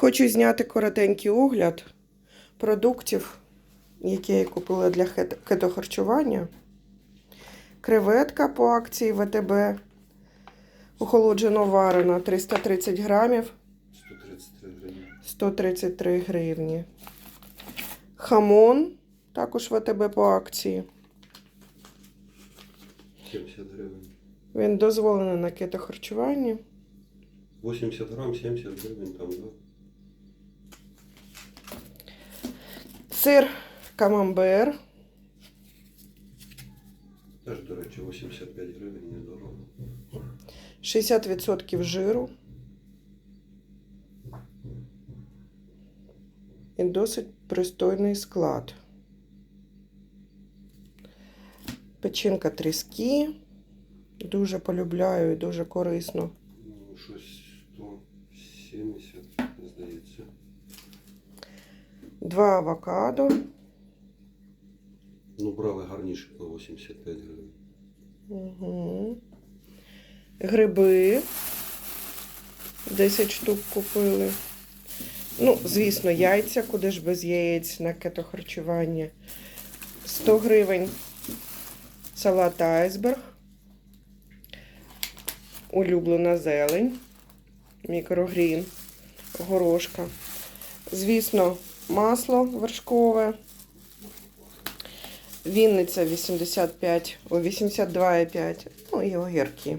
Хочу зняти коротенький огляд продуктів, які я купила для кетохарчування. Креветка по акції ВТБ. Охолоджено варена 330 грамів, 133 гривні. 133 гривні. Хамон також ВТБ по акції. 70 гривень. Він дозволений на кетохарчуванні. 80 грам, 70 гривень там, да? Сир камамбер Теж, до речі, 85 гривень, недорого. 60% жиру. І досить пристойний склад. Печінка тріски. Дуже полюбляю і дуже корисно. Ну, щось 170, здається. Два авокадо. Ну, брали гарніше по 85 гривень. Угу. Гриби. 10 штук купили. Ну, звісно, яйця, куди ж без яєць на кетохарчування. 100 гривень салат айсберг. Улюблена зелень. Мікрогрін. Горошка. Звісно, масло вершкове. Вінниця 85, 82,5. Ну і огірки.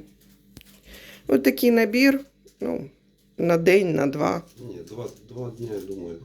Ось такий набір. Ну, на день, на два. Ні, два, два дні, я думаю,